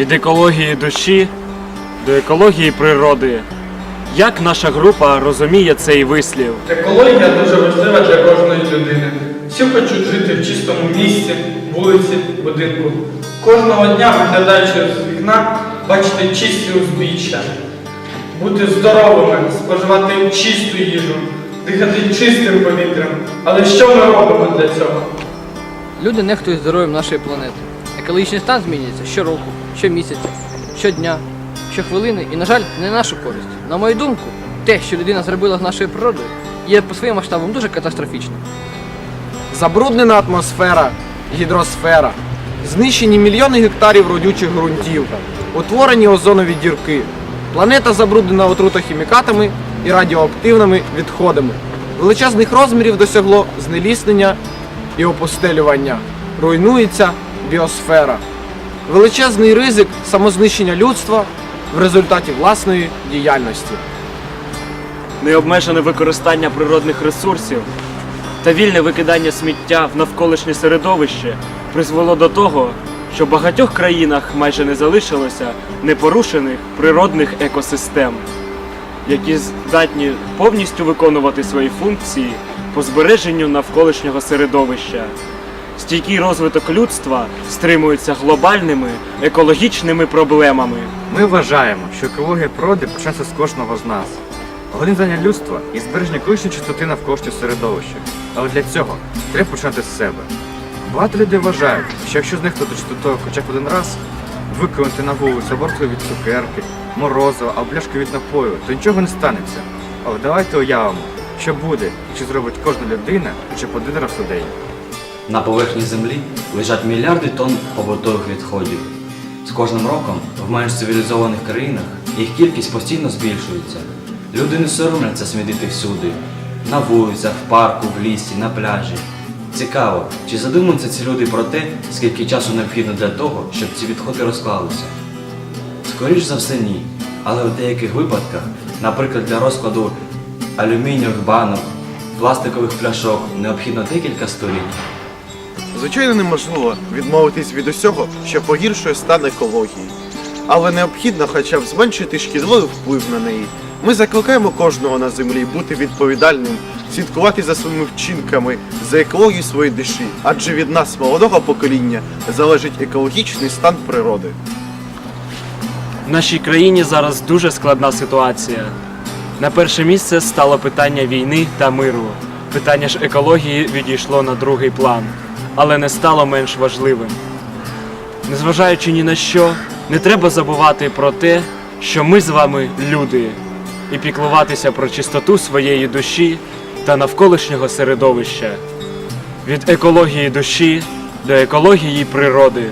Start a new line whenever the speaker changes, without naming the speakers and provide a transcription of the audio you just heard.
Від екології душі до екології природи. Як наша група розуміє цей вислів?
Екологія дуже важлива для кожної людини. Всі хочуть жити в чистому місці, вулиці, будинку. Кожного дня, виглядаючи з вікна, бачити чисті узбіччя, бути здоровими, споживати чисту їжу, дихати чистим повітрям. Але що ми робимо для цього?
Люди нехтують здоров'ям нашої планети. Екологічний стан змінюється щороку, щомісяця, щодня, щохвилини і, на жаль, не на нашу користь. На мою думку, те, що людина зробила з нашою природою, є по своїм масштабам дуже катастрофічним.
Забруднена атмосфера, гідросфера, знищені мільйони гектарів родючих ґрунтів, утворені озонові дірки. Планета забруднена отрутохімікатами і радіоактивними відходами. Величезних розмірів досягло знеліснення і опустелювання. Руйнується біосфера. Величезний ризик самознищення людства в результаті власної діяльності.
Необмежене використання природних ресурсів та вільне викидання сміття в навколишнє середовище призвело до того, що в багатьох країнах майже не залишилося непорушених природних екосистем, які здатні повністю виконувати свої функції по збереженню навколишнього середовища. Стійкий розвиток людства стримується глобальними екологічними проблемами.
Ми вважаємо, що екологія природи почнеться з кожного з нас. Завдання людства і збереження колишньої чистоти навколишнього середовища. Але для цього треба починати з себе. Багато людей вважають, що якщо знехтувати чистотою хоча б один раз, викинути на вулицю обортки від цукерки, морозива або пляшки від напою, то нічого не станеться. Але давайте уявимо, що буде, якщо зробить кожна людина хоча б один раз у день.
На поверхні землі лежать мільярди тонн побутових відходів. З кожним роком в менш цивілізованих країнах їх кількість постійно збільшується. Люди не соромляться смітити всюди на вулицях, в парку, в лісі, на пляжі. Цікаво, чи задумуються ці люди про те, скільки часу необхідно для того, щоб ці відходи розклалися? Скоріш за все, ні. Але в деяких випадках, наприклад, для розкладу алюмінієвих банок, пластикових пляшок, необхідно декілька століть.
Звичайно, неможливо відмовитись від усього, що погіршує стан екології, але необхідно хоча б зменшити шкідливий вплив на неї. Ми закликаємо кожного на землі бути відповідальним, слідкувати за своїми вчинками, за екологію своєї душі, адже від нас, молодого покоління, залежить екологічний стан природи.
В нашій країні зараз дуже складна ситуація. На перше місце стало питання війни та миру. Питання ж екології відійшло на другий план, але не стало менш важливим. Незважаючи ні на що, не треба забувати про те, що ми з вами люди, і піклуватися про чистоту своєї душі та навколишнього середовища. Від екології душі до екології природи.